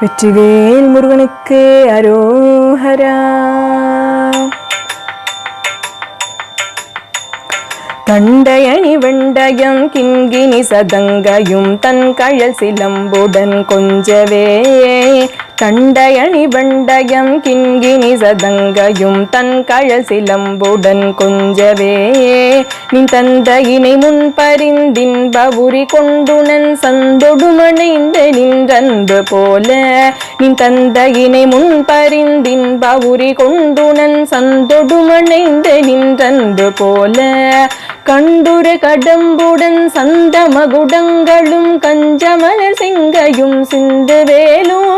வெற்றிவேல் முருகனுக்கு அரோஹரா. தண்டையணி வெண்டயம் கிண்கினி சதங்கையும் தன் கழல் சிலம்புடன் கொஞ்சவே. தண்டையணி வெண்டயம் கிண்கினி சதங்கையும் தன் கழல் சிலம்புடன் கொஞ்சவே. நீ தந்தையினை முன் பரிந்தின்ப உரி கொண்டுணன் சந்தொடுமணைந்து நின்றன்பு போல நின் தந்தையினை முன் உரி கொண்டுணன் சந்தொடுமணைந்து நின்றன்று போல. கண்டுரு கடம்புடன் சந்த மகுடங்களும் கஞ்சமலர் சிங்கையும் சிந்து வேலும்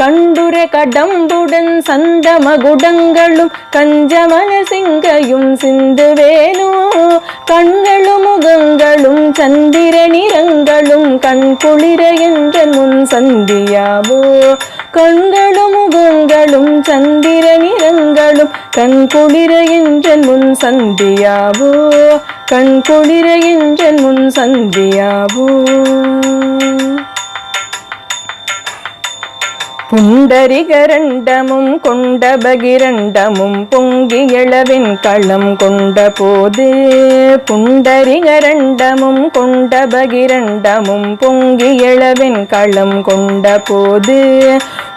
கண்டுரு கடம்புடன் சந்த மகுடங்களும் கஞ்சமலர் சிங்கையும் சிந்து வேலும் கண்களும் முகங்களும் சந்திர நிறங்களும் கண் குளிர என்ற முன் சந்தியாவோ. கண்களும் முகங்களும் சந்திர நிறங்களும் கண் குளிர என்ற முன் சந்தியாவோ? கண் குளிர என்ற முன் சந்தியாவோ? புண்டரிகரண்டமும் கொண்ட பகிரண்டமும் பொங்கி இளவின் களம் கொண்ட போது புண்டரிகரண்டமும் கொண்ட பகிரண்டமும் பொங்கி இளவின் களம் கொண்ட போது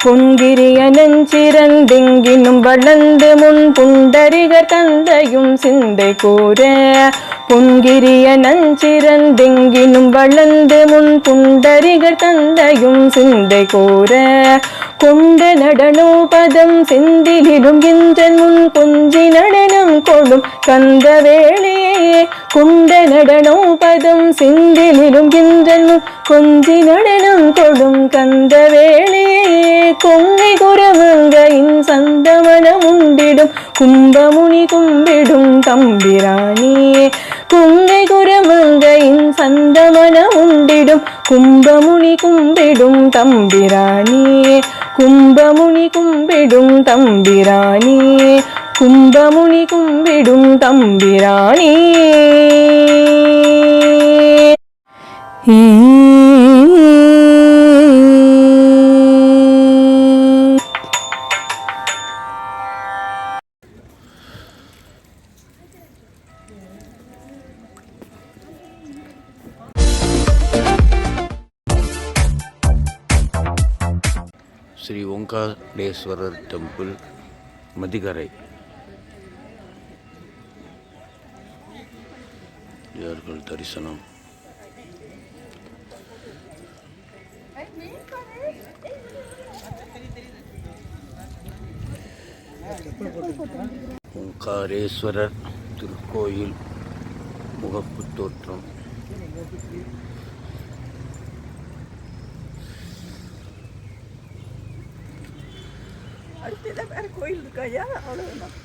பொங்கிரிய நெஞ்சிறந்தெங்கினும் வளர்ந்து முன் புண்டரிகர் தந்தையும் சிந்தை கூற. பொங்கிரிய நஞ்சிறந்தெங்கினும் வளர்ந்து முன் புண்டரிகர் தந்தையும் சிந்தை கூற. கொண்ட நடனோபதம் செந்திலிடும் என்ற முன் கொஞ்சி நடனம் கொடும் கந்த வேளையே கொண்ட நடனோபதம் செந்திலிடும் என்ற முன் கொஞ்சி நடனம் கொடும் கந்த வேளையே கொங்கை குரமங்கையின் சந்தமனம் உண்டிடும் கும்பமுனி கும்பிடும் தம்பிராணியே. கொங்கை குரமங்கையின் சந்தமனம் உண்டிடும் கும்பமுனி கும்பிடும் தம்பிராணியே. கும்பமுனி கும்பிடும் தம்பிராணியே கும்பமுனி கும்பிடும் தம்பிராணி ஸ்ரீ டெம்பிள் மதிகரை. இவர்கள் தரிசனம். ஓங்காரேஸ்வரர் திருக்கோயில் முகப்பு தோற்றம் கோயில் இருக்கா ஐயா அவ்வளவுதான்?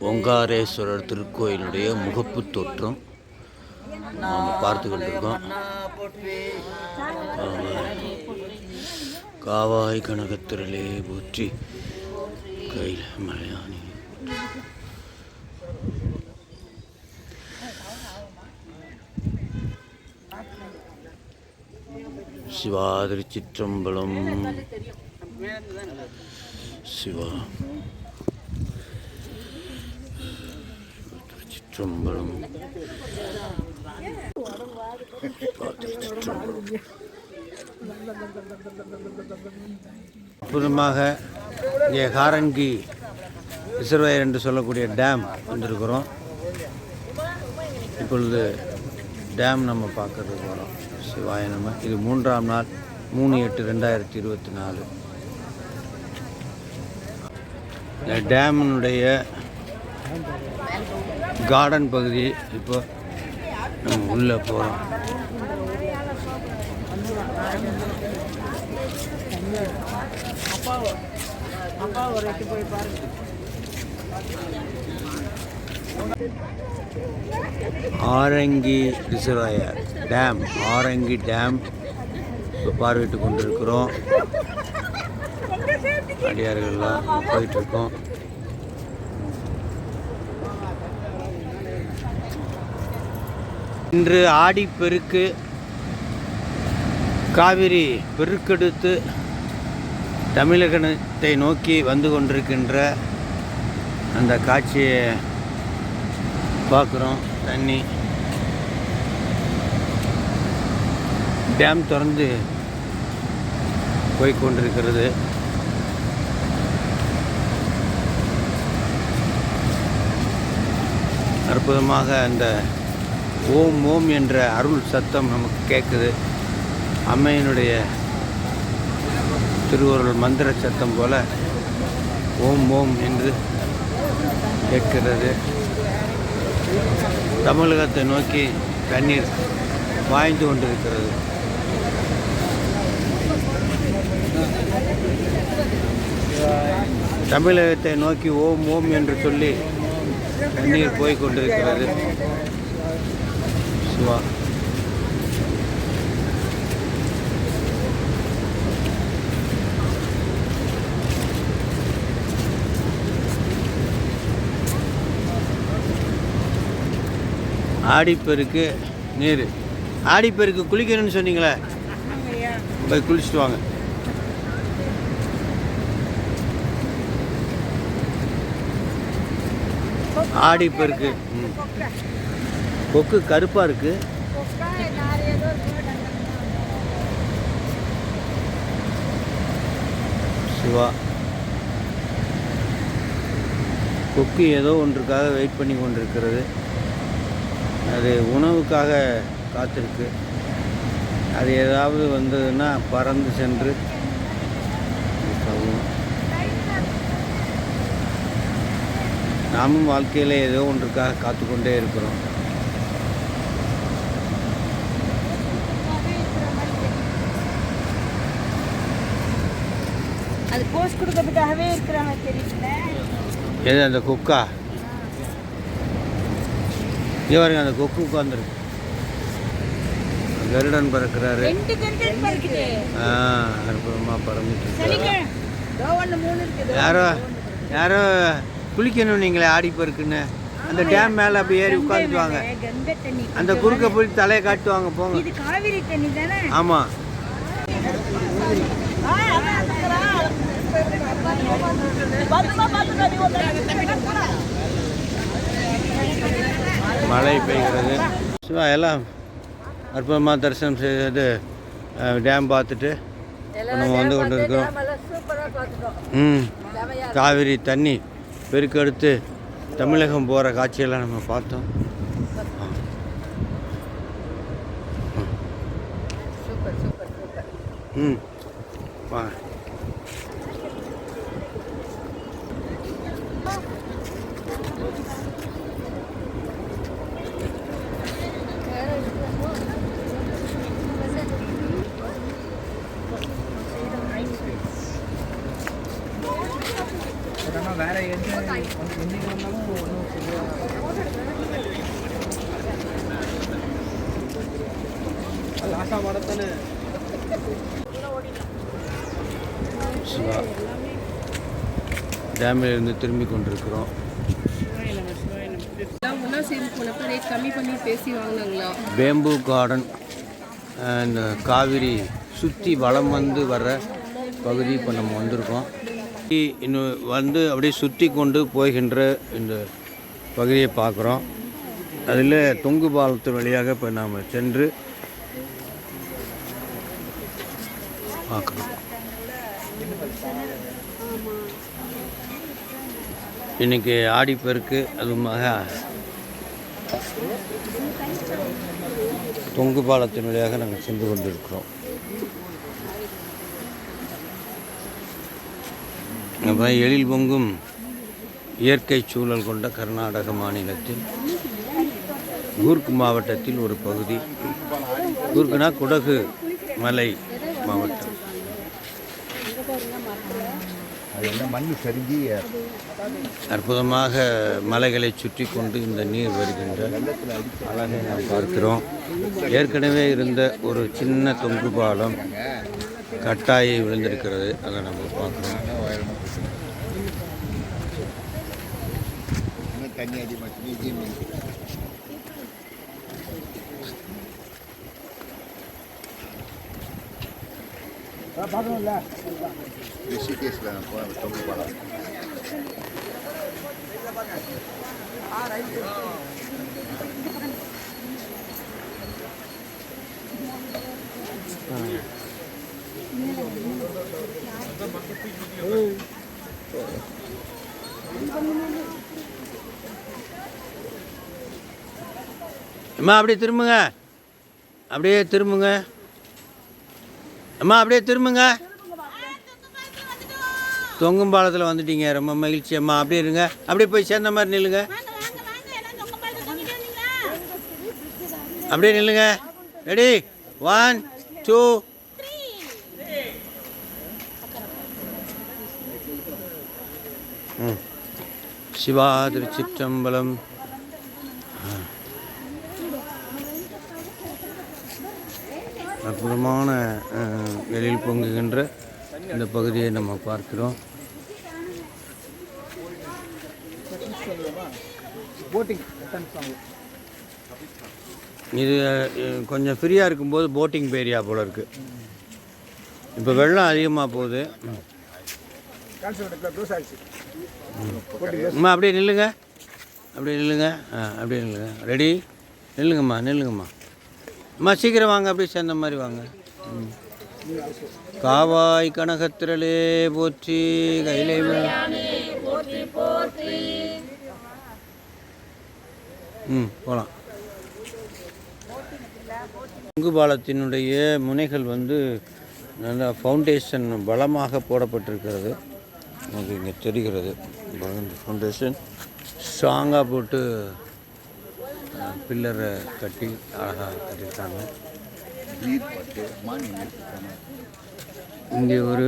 ஓங்காரேஸ்வரர் திருக்கோயிலுடைய முகப்பு தோற்றம் நாம் பார்த்து கொண்டிருக்கோம் காவாய் கனகத்திரளே போற்றி. கையில் மலையானி சிவாதிரி சிற்றம்பலம் சிவா. சிற்றம்பலம் அற்புதமாக இங்கே காரன்கி ரிசர்வாயர் என்று சொல்லக்கூடிய டேம் வந்திருக்கிறோம். இப்பொழுது டேம் நம்ம பார்க்கறதுக்கு போகிறோம் சிவாய நம்ம இது மூன்றாம் நாள் மூணு எட்டு ரெண்டாயிரத்தி இருபத்தி நாலு. இந்த டேமினுடைய கார்டன் பகுதி இப்போ நம்ம உள்ளே போகிறோம் அப்பா ஒரு எட்டு போய் பாருங்க Arangi reservoir dam Arangi dam இப்போ பார்வையிட்டு கொண்டிருக்கிறோம். அடியார்கள்லாம் போயிட்டுருக்கோம். இன்று ஆடிப்பெருக்கு காவிரி பெருக்கெடுத்து தமிழகத்தை நோக்கி வந்து கொண்டிருக்கின்ற அந்த காட்சியை பார்க்குறோம். தண்ணி. டேம் திறந்து போய்கொண்டிருக்கிறது அற்புதமாக அந்த ஓம் ஓம் என்ற அருள் சத்தம் நமக்கு கேட்குது. அம்மையினுடைய திருவருள் மந்திர சத்தம் போல ஓம் ஓம் என்று கேட்கிறது. தமிழகத்தை நோக்கி தண்ணீர் வாய்ந்து கொண்டிருக்கிறது. தமிழகத்தை நோக்கி ஓம் ஓம் என்று சொல்லி தண்ணீர் போய்கொண்டிருக்கிறது சிவா. ஆடிப்பெருக்கு நீர். ஆடிப்பெருக்கு குளிக்கணும்னு சொன்னீங்களே? போய் குளிச்சுட்டு வாங்க. ஆடிப்பெருக்கு. கொக்கு. கருப்பாக இருக்கு. சிவா. கொக்கு ஏதோ ஒன்றுக்காக வெயிட் பண்ணி கொண்டிருக்கிறது. அது உணவுக்காக காத்திருக்கு. அது ஏதாவது வந்ததுன்னா பறந்து சென்று. நாமும் வாழ்க்கையில் ஏதோ ஒன்றுக்காக காத்துக்கொண்டே இருக்கிறோம். அது போஸ்ட் கொடுக்கறதுக்காகவே இருக்கிறாங்க தெரியல எது அந்த கொக்கா? இங்கே பாருங்க அந்த கொக்கு உட்காந்துருக்கு கருடன் பறக்கிறாரு ஆ அற்புதமாக பறந்துட்டு யாரோ யாரோ குளிக்கணும் நீங்களே ஆடி பெருக்குன்னு அந்த டேம் மேலே அப்படி ஏறி உட்காந்துக்குவாங்க அந்த குறுக்க போய் தலையை காட்டுவாங்க போங்க இது காவிரி தண்ணி தானே ஆமாம் மழை பெய்கிறது. சிவா எல்லாம் அற்புதமாக தரிசனம் செய்து அஹ், டேம் பார்த்துட்டு நம்ம வந்து கொண்டு இருக்கிறோம் ம். காவிரி தண்ணி பெருக்கெடுத்து தமிழகம் போகிற காட்சியெல்லாம் நம்ம பார்த்தோம். ம் வாங்க சிவா டேமில் இருந்து திரும்பி கொண்டிருக்கிறோம். எல்லாம் கம்மி பண்ணி பேசி பேம்பு கார்டன் இந்த காவிரி சுற்றி வளம் வந்து வர்ற பகுதி இப்போ நம்ம வந்திருக்கோம். இன்னும் வந்து அப்படியே சுற்றி கொண்டு போகின்ற இந்த பகுதியை பார்க்குறோம். அதில் தொங்கு பாலத்து வழியாக இப்போ நாம் சென்று பார்க்குறோம் இன்னைக்கு ஆடிப்பெருக்கு அதுமாக தொங்கு பாலத்தின் வழியாக நாங்கள் சென்று கொண்டிருக்கிறோம். அப்புறம் எழில் பொங்கும் இயற்கை சூழல் கொண்ட கர்நாடக மாநிலத்தில் கூர்க் மாவட்டத்தில் ஒரு பகுதி. கூர்க்குனா குடகு மலை மாவட்டம். அதெல்லாம் மண் சரிஞ்சு அற்புதமாக மலைகளை சுற்றி கொண்டு இந்த நீர் வருகின்ற அழகை நாம் பார்க்கிறோம். ஏற்கனவே இருந்த ஒரு சின்ன தொங்கு பாலம் கட்டாயி விழுந்திருக்கிறது. அதை நம்ம பார்க்குறோம். இன்னும் தண்ணி அடி மட்டும் இங்கேயும் ரிஷிகேஷில் நான் போன தொங்கு பாலம் அம்மா அப்படியே திரும்புங்க. அப்படியே திரும்புங்க. அம்மா அப்படியே திரும்புங்க. தொங்கும் பாலத்தில் வந்துட்டீங்க. ரொம்ப மகிழ்ச்சி அம்மா. அப்படியே இருங்க. அப்படியே போய் சேர்ந்த மாதிரி நில்லுங்க. அப்படியே நில்லுங்க. ரெடி ஒன் டூ சிவா திருச்சிற்றம்பலம். அற்புதமான வெளியில் பொங்குகின்ற இந்த பகுதியை நம்ம பார்க்கிறோம். இது கொஞ்சம் ஃப்ரீயாக இருக்கும்போது போட்டிங் ஏரியா போல இருக்கு. இப்போ வெள்ளம் அதிகமாக போகுது. அம்மா அப்படியே நில்லுங்க. அப்படியே நில்லுங்க. ஆ அப்படியே நில்லுங்க. ரெடி நில்லுங்கம்மா நில்லுங்கம்மா. அம்மா சீக்கிரம் வாங்க அப்படியே சேர்ந்த மாதிரி வாங்க. ம். காவாய் கனகத்திரலே போற்றி கையிலே ம் போகலாம் பங்கு பாலத்தினுடைய முனைகள் வந்து நல்ல ஃபவுண்டேஷன் பலமாக போடப்பட்டிருக்கிறது. நமக்கு இங்கே தெரிகிறது. ஃபவுண்டேஷன் ஸ்ட்ராங்காக போட்டு பில்லரை கட்டி அழகாக கட்டியிருக்காங்க. இங்கே ஒரு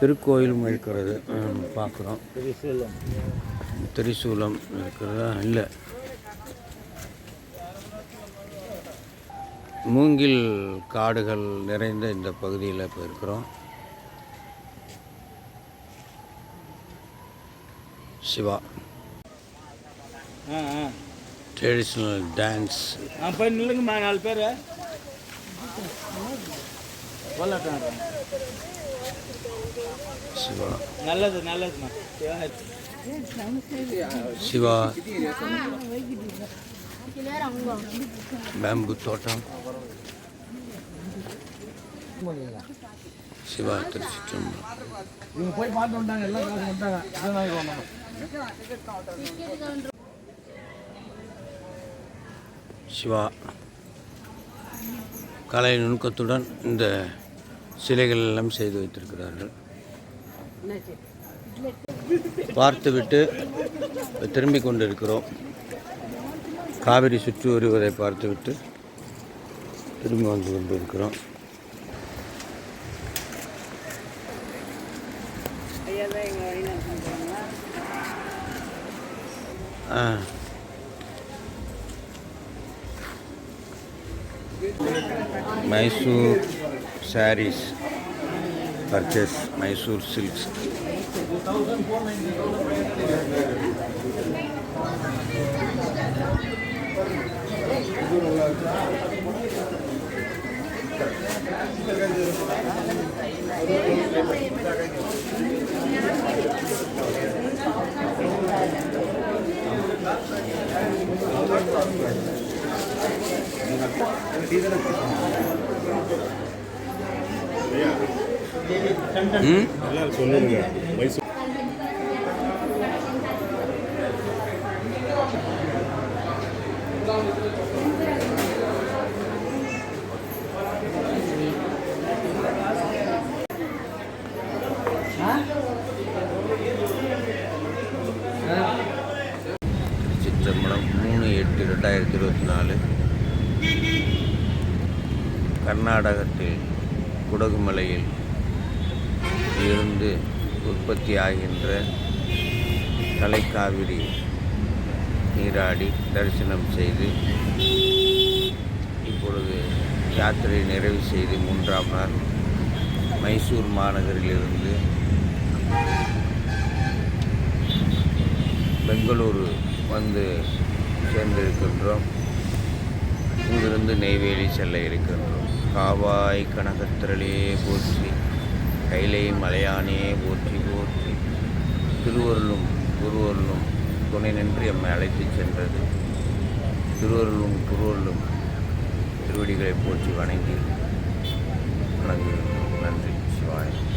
திருக்கோயிலும் இருக்கிறது பார்க்குறோம். திரிசூலம் இருக்கிறதா? இல்லை. மூங்கில் காடுகள் நிறைந்த இந்த பகுதியில் இப்போ இருக்கிறோம். சிவா. ஆ ஆ. போய் நில்லுங்கம்மா நாலு பேர் வரலாட்டம் சிவா நல்லது நல்லதும்மா சிவா பேம்பு தோட்டம் சிவா திருச்சிற்றம்பலம் இவங்க போய் பார்த்து வந்தாங்க எல்லாம் காசு வந்தாங்க இதான் வந்தாங்க சிவா. கலை நுணுக்கத்துடன் இந்த சிலைகள் எல்லாம் செய்து வைத்திருக்கிறார்கள். பார்த்துவிட்டு திரும்பி கொண்டிருக்கிறோம். காவிரி சுற்றி வருவதை பார்த்துவிட்டு திரும்பி வந்து கொண்டிருக்கிறோம். ஆ. Mysore sarees purchase Mysore silks ம்? மைசூர் மூணு எட்டு ரெண்டாயிரத்தி இருபத்தி நாலு எரிமலையில் இருந்து உற்பத்தி ஆகின்ற தலைக்காவிரி நீராடி தரிசனம் செய்து இப்பொழுது யாத்திரை நிறைவு செய்து மூன்றாம் நாள் மைசூர் மாநகரிலிருந்து பெங்களூரு வந்து சேர்ந்திருக்கின்றோம். இங்கிருந்து நெய்வேலி செல்ல இருக்கின்றோம். காவாய் கனகத்திரளே போற்றி கைலை மலையானே போற்றி போற்றி. திருவருளும் குருவருளும் துணை நின்று எம்மை அழைத்துச் சென்றது. திருவருளும் குருவருளும் திருவடிகளை போற்றி வணங்கி வணங்குகிறோம். நன்றி சிவாய்.